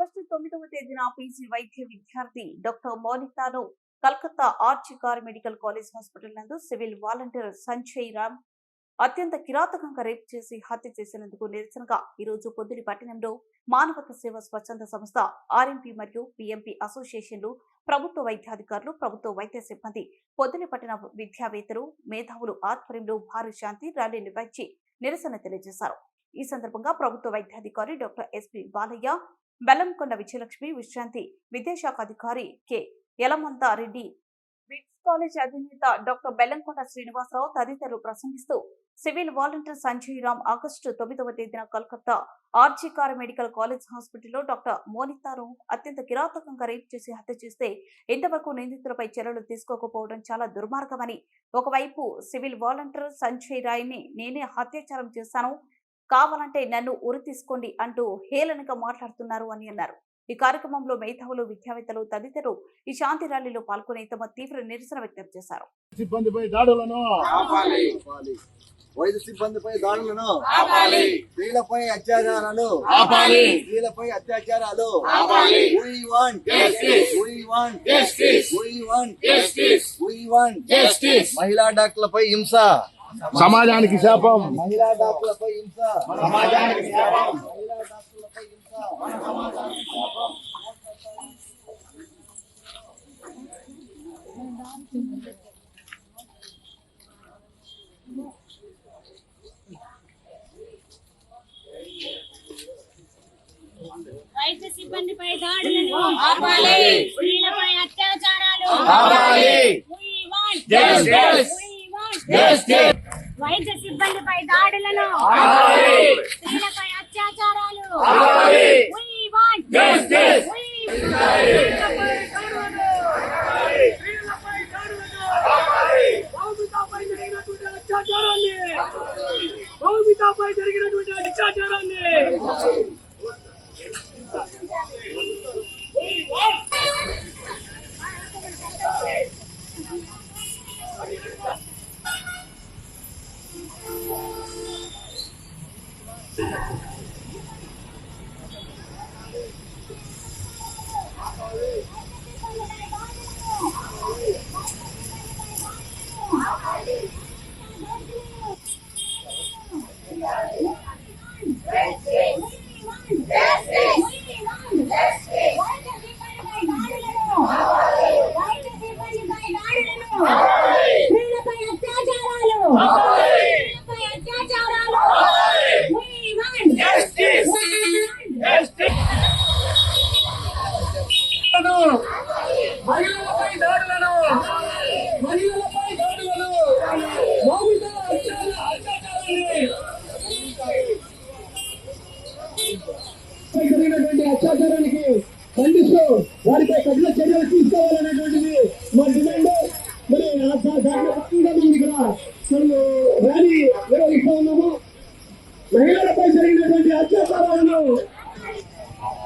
August తొమ్మిదవ తేదీన PG వైద్య విద్యార్థి doctor మోనితాను Calcutta ఆర్చికార్ medical college hospital నందు సివిల్ వాలంటీర్ సంజయ్ రామ్ అత్యంత కిరాతకంగా రేపు చేసి హత్య చేసినందుకు నిరసనగా ఈ రోజు పొద్దుడి పట్టణంలో మానవత సేవ స్వచ్ఛంద సంస్థ ఆర్ఎంపీ మరియు పిఎంపీ అసోసియేషన్లు ప్రభుత్వ వైద్యాధికారులు ప్రభుత్వ వైద్య సిబ్బంది పొద్దుని పట్టణ విద్యావేత్తలు మేధావులు ఆధ్వర్యంలో భారీ శాంతి ర్యాలీ నిర్వహించి నిరసన తెలియజేశారు. ఈ సందర్భంగా ప్రభుత్వ వైద్యాధికారి డాక్టర్ ఎస్పి బాలయ్య బెల్లంకొండ విజయలక్ష్మి విశ్రాంతి విద్యాశాఖ అధికారి కె. యలమంత రెడ్డి బిట్స్ కాలేజ్ అధినేత డాక్టర్ బెల్లంకొండ శ్రీనివాసరావు తదితరులు ప్రసంగిస్తూ civil volunteer Sanjay Ram August తొమ్మిదవ తేదీన కలకత్తా ఆర్జికార్ మెడికల్ కాలేజ్ హాస్పిటల్లో డాక్టర్ మోనితాను అత్యంత కిరాతకంగా రేప్ చేసి హత్య చేస్తే ఇంతవరకు నిందితులపై చర్యలు తీసుకోకపోవడం చాలా దుర్మార్గమని. ఒకవైపు సివిల్ వాలంటీర్ సంజయ్ రాయ్ని నేనే హత్యాచారం చేశాను కావాలంటే నన్ను ఉరి తీసుకోండి అంటూ హేళనగా మాట్లాడుతున్నారు అని అన్నారు. ఈ కార్యక్రమంలో మేధావులు విద్యావేత్తలు తదితరులు ఈ శాంతి ర్యాలీలో పాల్గొని తమ తీవ్ర నిరసన వ్యక్తం చేశారు. సిబ్బందిపై దాడులను ఆపాలి. ఆపాలి. వైద్య సిబ్బందిపై దాడులను ఆపాలి. స్త్రీలపై అత్యాచారాలు ఆపాలి. స్త్రీలపై అత్యాచారాలు. మహిళా డాక్టర్లపై హింస సమాజానికి శాపం మహిళా డాక్టర్లపై హింస సమాజానికి శాపం. మహిళా డాక్టర్లపై హింస వైద్య సిబ్బందిపై దాడులను ఆపాలి. స్త్రీలపై అత్యాచారాలు ఆపాలి. వైద్య సిబ్బందిపై దాడులను ఆపాలి. స్త్రీలపై అత్యాచారాలు. ఆపాలి. We మహిళలపై దాడులను భౌమిక అత్యాచారాన్ని జరిగినటువంటి అత్యాచారానికి ఖండిస్తూ వారిపై కఠిన చర్యలు తీసుకోవాలనేటువంటిది మా డిమాండ్ మరి దాంట్లో భాగంగా మేము ఇక్కడ మేము ర్యాలీ నిర్వహిస్తా ఉన్నాము మహిళలపై జరిగినటువంటి అత్యాచారాలను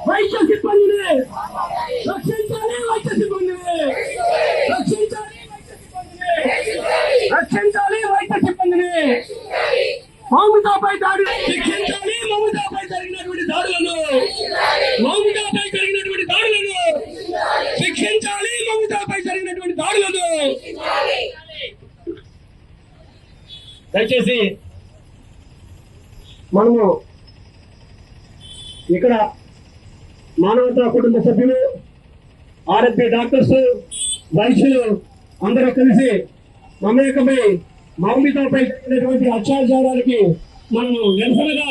వైద్య సిబ్బందిని రక్షించాలి వైద్య సిబ్బందిని రక్షించాలి వైద్య సిబ్బందిని మౌమితాపై దాడి శిక్షించాలి మౌమితాపై జరిగినటువంటి దాడులను మౌమితాపై జరిగినటువంటి దాడులను శిక్షించాలి మౌమితాపై జరిగినటువంటి దాడులను. దయచేసి మనము ఇక్కడ మానవతా కుటుంబ సభ్యులు ఆర్ఎంపీ డాక్టర్స్ వైద్యులు అందరూ కలిసి మమేకమై మౌమితపై జరిగినటువంటి అత్యాచారాలకి మనము నిరసనగా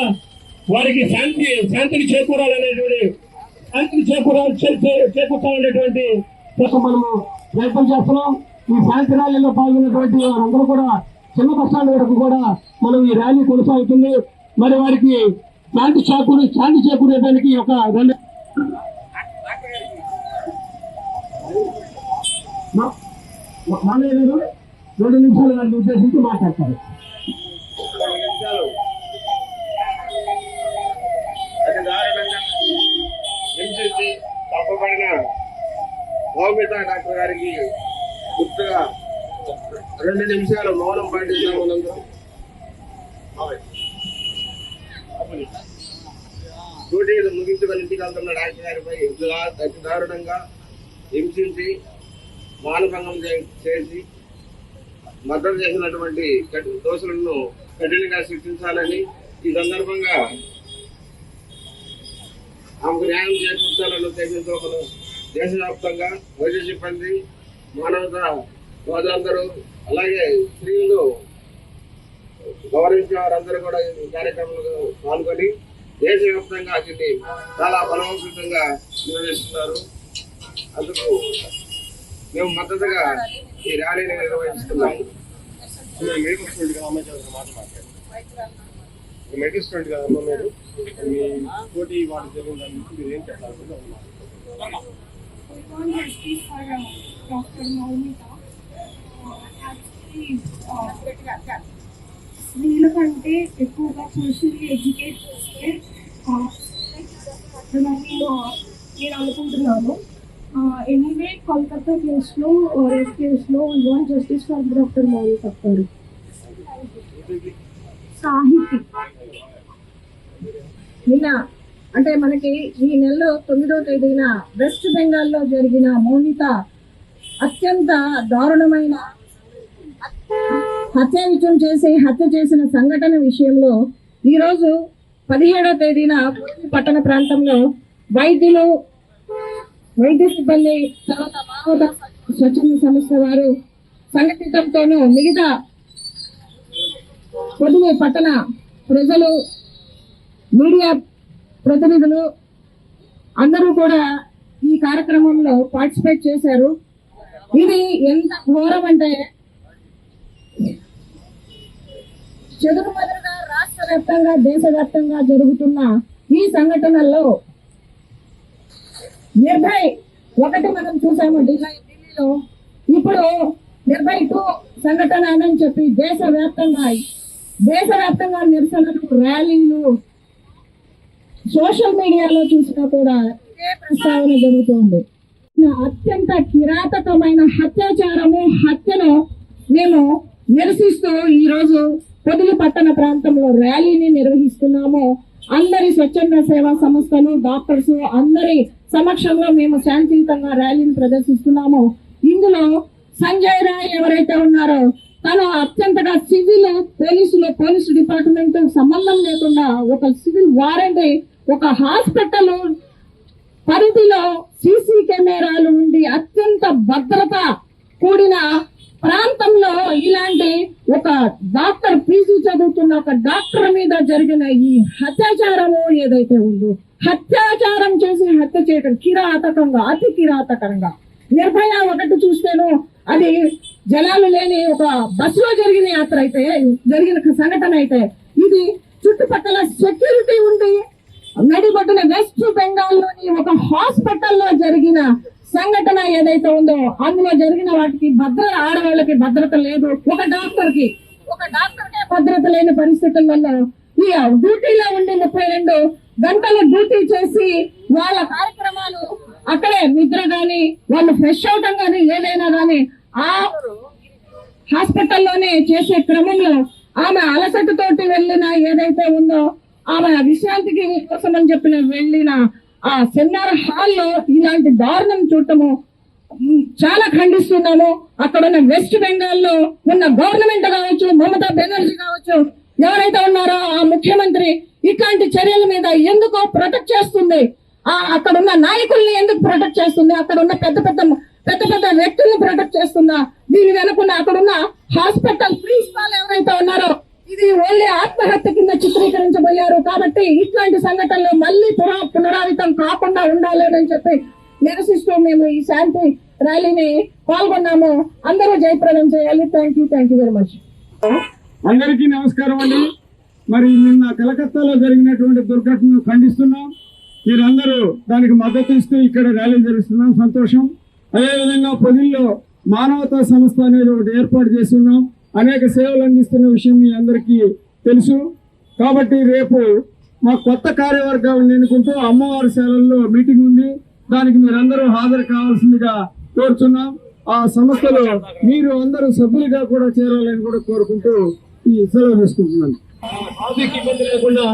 వారికి శాంతి శాంతిని చేకూరాలనేటువంటి శాంతిని చేకూరాలి చేకూర్చాలనేటువంటి కోసం మనము ప్రయత్నం చేస్తున్నాం. ఈ శాంతి ర్యాలీలో పాల్గొన్నటువంటి వారందరూ కూడా చిన్న కష్టాల వరకు కూడా మనం ఈ ర్యాలీ కొనసాగుతుంది. మరి వారికి శాంతి చేకూరి శాంతి చేకూరేదానికి ఒక రెండు మామయ్య గారు? రెండు నిమిషాలు వారిని ఉద్దేశించి మాట్లాడతారు. దారుణంగా తప్పబడిన భౌమిత డాక్టర్ గారికి గుర్తుగా రెండు నిమిషాలు మౌనం పాటిస్తాం మనందరం. డ్యూటీలు ముగించుకొని ఇంటికి వెళ్తున్న డాక్టర్ గారిపై దా- అతి దారుణంగా హింసించి మానభంగం చేసి మద్దతు చేసినటువంటి దోషులను కఠినంగా శిక్షించాలని ఈ సందర్భంగా ఆమెకు న్యాయం చేకూర్చాలని ఉద్దేశంతో మనం దేశవ్యాప్తంగా వైద్య సిబ్బంది మానవత సోదరులందరూ అలాగే స్త్రీలు గౌరవించే వారందరూ కూడా ఈ కార్యక్రమంలో పాల్గొని దేశవ్యాప్తంగా దీన్ని చాలా బలవంతంగా నిర్వహిస్తున్నారు. అందుకు మేము మద్దతుగా ఈ ర్యాలీని నిర్వహిస్తున్నాము మెడికల్ స్టూడెంట్ కదా అమ్మాయి చదువుతున్న మాట మాట్లాడండి మెడికల్ స్టూడెంట్ కదా అమ్మ మీరు మీ పోటీ వాళ్ళు జరిగిందని మీరు ఏం చెప్పాలనుకుంటే We want justice for Dr. Maumita. Actually, uh, స్త్రీల కంటే ఎక్కువగా సోషల్లీ ఎడ్యుకేట్ చేస్తే నేను అనుకుంటున్నాను ఎనీవే కోల్కతా కేసులో రేప్ కేసులో we want justice for doctor Moulika గారు సాహితీ. నిన్న అంటే మనకి ఈ నెలలో తొమ్మిదవ తేదీన వెస్ట్ బెంగాల్లో జరిగిన మౌనిత అత్యంత దారుణమైన హత్యావిత్యం చేసి హత్య చేసిన సంఘటన విషయంలో ఈరోజు పదిహేడో తేదీన పట్టణ ప్రాంతంలో వైద్యులు వైద్య సిబ్బంది తర్వాత మానవతా స్వచ్ఛంద సంస్థ వారు సంఘటితంతోనూ మిగతా పొదుగు పట్టణ ప్రజలు మీడియా ప్రతినిధులు అందరూ కూడా ఈ కార్యక్రమంలో పార్టిసిపేట్ చేశారు. ఇది ఎంత ఘోరం అంటే చెదురుమదురుగా రాష్ట్ర వ్యాప్తంగా దేశవ్యాప్తంగా జరుగుతున్న ఈ సంఘటనల్లో నిర్భయ్ ఒకటి మనం చూసాము ఢిల్లీలో. ఇప్పుడు నిర్భయ్ టూ సంఘటన అని చెప్పి దేశవ్యాప్తంగా దేశవ్యాప్తంగా నిరసనలు ర్యాలీలు సోషల్ మీడియాలో చూసినా కూడా ఇదే ప్రస్తావన జరుగుతుంది. అత్యంత కిరాతకమైన హత్యాచారము హత్యను మేము నిరసిస్తూ ఈ రోజు పొదిలి పట్టణ ప్రాంతంలో ర్యాలీని నిర్వహిస్తున్నాము. అందరి స్వచ్ఛంద సేవా సంస్థలు డాక్టర్స్ అందరి సమక్షంలో మేము శాంతియుతంగా ర్యాలీని ప్రదర్శిస్తున్నాము. ఇందులో సంజయ్ రాయ్ ఎవరైతే ఉన్నారో తను అత్యంతగా సివిల్ పోలీసులు పోలీసు డిపార్ట్మెంట్ సంబంధం లేకుండా ఒక సివిల్ వారెంట్ ఒక హాస్పిటల్ పరిధిలో సీసీ కెమెరాలు ఉండి అత్యంత భద్రత కూడిన ప్రాంతంలో ఇలాంటి ఒక డాక్టర్ పీజీ చదువుతున్న ఒక డాక్టర్ మీద జరిగిన ఈ అత్యాచారము ఏదైతే ఉందో హత్యాచారం చేసి హత్య చేయడం కిరాతకంగా అతి కిరాతకంగా. నిర్భయ ఒకటి చూస్తేను అది జనాలు లేని ఒక బస్సులో జరిగిన యాత్ర అయితే జరిగిన సంఘటన అయితే ఇది చుట్టుపక్కల సెక్యూరిటీ ఉంది నడిబొడ్డున వెస్ట్ బెంగాల్లోని ఒక హాస్పిటల్లో జరిగిన సంఘటన ఏదైతే ఉందో అందులో జరిగిన వాటికి భద్రత ఆడవాళ్ళకి భద్రత లేదు. ఒక డాక్టర్కి ఒక డాక్టర్కే భద్రత లేని పరిస్థితులలో వల్ల డ్యూటీలో ఉండి ముప్పై రెండు గంటలు డ్యూటీ చేసి వాళ్ళ కార్యక్రమాలు అక్కడే నిద్ర గాని వాళ్ళు ఫ్రెష్ అవటం గాని ఏదైనా గాని ఆ హాస్పిటల్లోనే చేసే క్రమంలో ఆమె అలసటతోటి వెళ్ళిన ఏదైతే ఉందో ఆమె విశ్రాంతికి కోసం అని చెప్పిన వెళ్ళిన ఆ సెమినార్ హాల్లో ఇలాంటి దారుణం చూడటము చాలా ఖండిస్తున్నాము. అక్కడ ఉన్న వెస్ట్ బెంగాల్లో ఉన్న గవర్నమెంట్ కావచ్చు మమతా బెనర్జీ కావచ్చు ఎవరైతే ఉన్నారో ఆ ముఖ్యమంత్రి ఇట్లాంటి చర్యల మీద ఎందుకో ప్రొటెక్ట్ చేస్తుంది? ఆ అక్కడ ఉన్న నాయకుల్ని ఎందుకు ప్రొటెక్ట్ చేస్తుంది? అక్కడ ఉన్న పెద్ద పెద్ద పెద్ద పెద్ద వ్యక్తుల్ని ప్రొటెక్ట్ చేస్తుందా? దీని వెనుకున్న అక్కడ ఉన్న హాస్పిటల్ ప్రిన్సిపాల్ ఎవరైతే ఉన్నారో ఇది ఓన్లీ ఆత్మహత్య కింద చిత్రీకరించబోయారు. కాబట్టి ఇట్లాంటి సంఘటనలు మళ్ళీ పునః పునరావితం కాకుండా ఉండాలని చెప్పి నిరసిస్తూ మేము ఈ శాంతి ర్యాలీని పాల్గొన్నాము. అందరూ జయప్రదం చేయాలి. Thank you thank you very much అందరికీ నమస్కారం అండి. మరి నిన్న కలకత్తాలో జరిగినటువంటి దుర్ఘటనను ఖండిస్తున్నాం. మీరందరూ దానికి మద్దతు ఇస్తూ ఇక్కడ ర్యాలీ జరుగుతున్నాం సంతోషం. అదేవిధంగా పొదిల్లో మానవతా సంస్థ అనేది ఒకటి ఏర్పాటు చేస్తున్నాం. అనేక సేవలు అందిస్తున్న విషయం మీ అందరికీ తెలుసు. కాబట్టి రేపు మా కొత్త కార్యవర్గాలను ఎన్నుకుంటూ అమ్మవారి సేవల్లో మీటింగ్ ఉంది. దానికి మీరందరూ హాజరు కావాల్సిందిగా కోరుతున్నాం. ఆ సంస్థలో మీరు అందరూ సభ్యులుగా కూడా చేరాలని కూడా కోరుకుంటూ ఈ సెలవు తీసుకుంటున్నాను. ఆర్థిక ఇబ్బంది లేకుండా